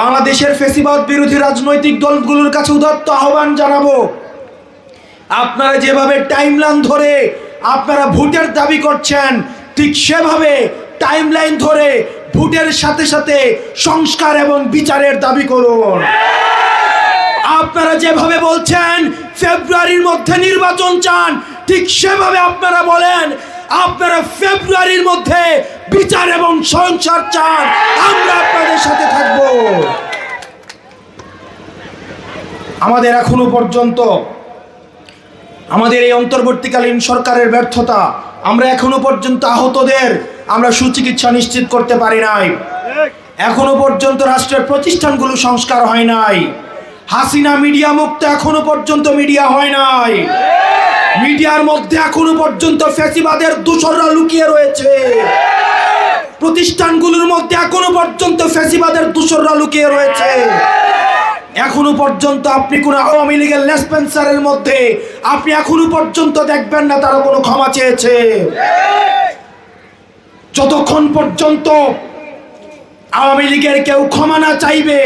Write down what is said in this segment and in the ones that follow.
বাংলাদেশের ফেসিবাদ বিরোধী রাজনৈতিক দলগুলোর কাছে উদাত্ত আহ্বান জানাব। আপনারা যেভাবে টাইমলাইন ধরে আপনারা ভোটের দাবি করছেন, ঠিক সেভাবে টাইমলাইন ধরে ভোটের সাথে সাথে সংস্কার এবং বিচারের দাবি করুন। আপনারা যেভাবে বলছেন, ফেব্রুয়ারির মধ্যে নির্বাচন চান, ঠিক সেভাবে আপনারা বলেন, আপনারা ফেব্রুয়ারির মধ্যে বিচার সংসার চান, আমরা আপনাদের সাথে থাকব। আমাদের এখনও পর্যন্ত আমাদের এই অন্তর্বর্তীকালীন সরকারের ব্যর্থতা, আমরা এখনও পর্যন্ত আহতদের আমরা সুচিকিৎসা নিশ্চিত করতে পারি নাই। এখনও পর্যন্ত রাষ্ট্রের প্রতিষ্ঠানগুলো সংস্কার হয় নাই। হাসিনা মিডিয়া মুক্ত এখনও পর্যন্ত মিডিয়া হয় নাই। মিডিয়ার মধ্যে এখনও পর্যন্ত ফ্যাসিবাদের দূষররা লুকিয়ে রয়েছে। প্রতিষ্ঠানগুলোর মধ্যে এখনও পর্যন্ত ফ্যাসিবাদের দূষররা লুকিয়ে রয়েছে। এখনও পর্যন্ত আপনি কোনো আওয়ামী লীগের লেসপেন্সারের মধ্যে আপনি এখনও পর্যন্ত দেখবেন না তারা কোনো ক্ষমা চেয়েছে। যতক্ষণ পর্যন্ত আওয়ামী লীগের কেউ ক্ষমা না চাইবে,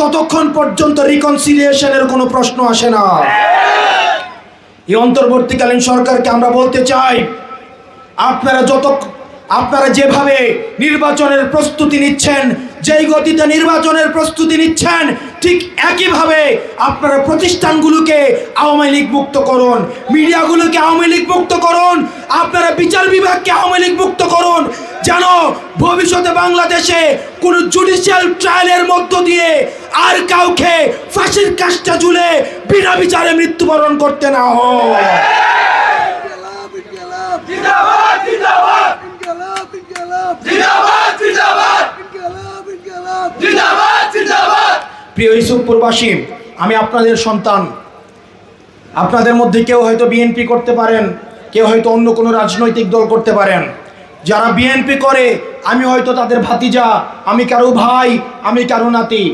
ততক্ষণ পর্যন্ত রিকনসিলিয়েশনের কোনো প্রশ্ন আসে না। এই অন্তর্বর্তীকালীন সরকারকে আমরা বলতে চাই, আপনারা যত আপনারা যেভাবে নির্বাচনের প্রস্তুতি নিচ্ছেন, যেই গতিতে নির্বাচনের প্রস্তুতি নিচ্ছেন, ঠিক একইভাবে আপনারা প্রতিষ্ঠানগুলোকে আওয়ামী লীগ মুক্ত করুন, মিডিয়াগুলোকে আওয়ামী লীগ মুক্ত করুন, আপনারা বিচার বিভাগকে আওয়ামী লীগ মুক্ত করুন, যেন ভবিষ্যতে বাংলাদেশে কোনো জুডিশিয়াল ট্রায়ালের মধ্য দিয়ে আর কাউকে ফাঁসির কাজটা ঝুলে বিনা বিচারে মৃত্যুবরণ করতে না হয়। প্রিয় ইসুফ প্রবাসী, আমি আপনাদের সন্তান। আপনাদের মধ্যে কেউ হয়তো বিএনপি করতে পারেন, কেউ হয়তো অন্য কোনো রাজনৈতিক দল করতে পারেন। যারা বিএনপি করে, আমি হয়তো তাদের ভাতিজা, আমি কারও ভাই, আমি কারও নাতি।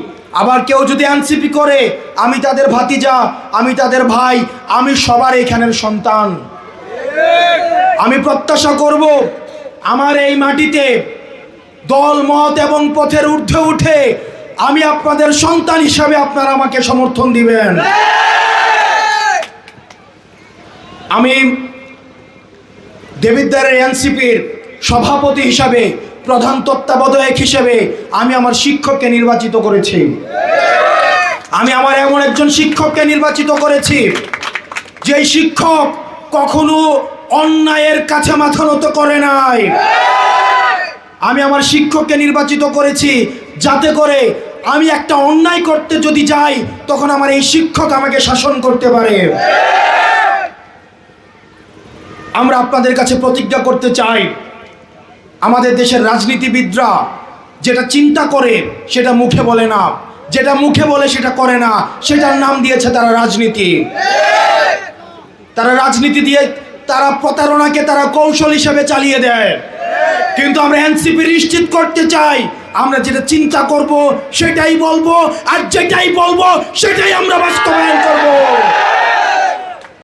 আবার কেউ যদি এনসিপি করে, আমি তাদের ভাতিজা, আমি তাদের ভাই, আমি সবার এখানের সন্তান। আমি প্রত্যাশা করব, আমার এই মাটিতে দল, মত এবং পথের ঊর্ধ্বে উঠে আমি আপনাদের সন্তান হিসাবে আপনারা আমাকে সমর্থন দিবেন। আমি দেবিদ্বারের এনসিপির সভাপতি হিসাবে, প্রধান তত্ত্বাবধায়ক হিসেবে আমি আমার শিক্ষককে নির্বাচিত করেছি। আমি আমার এমন একজন শিক্ষককে নির্বাচিত করেছি, যেই শিক্ষক কখনো অন্যায়ের কাছে মাথা নত করে নাই। আমি আমার শিক্ষককে নির্বাচিত করেছি যাতে করে আমি একটা অন্যায় করতে যদি যাই, তখন আমার এই শিক্ষক আমাকে শাসন করতে পারে। আমরা আপনাদের কাছে প্রতিজ্ঞা করতে চাই, আমাদের দেশের রাজনীতিবিদরা যেটা চিন্তা করে সেটা মুখে বলে না, যেটা মুখে বলে সেটা করে না, সেটার নাম দিয়েছে তারা রাজনীতি। তারা রাজনীতি দিয়ে তারা প্রতারণাকে তারা কৌশল হিসেবে চালিয়ে দেয়। কিন্তু আমরা এনসিপি নিশ্চিত করতে চাই। আমরা যেটা চিন্তা করব, সেটাই বলব, আর যেটাই বলব, সেটাই আমরা বাস্তবায়ন করব।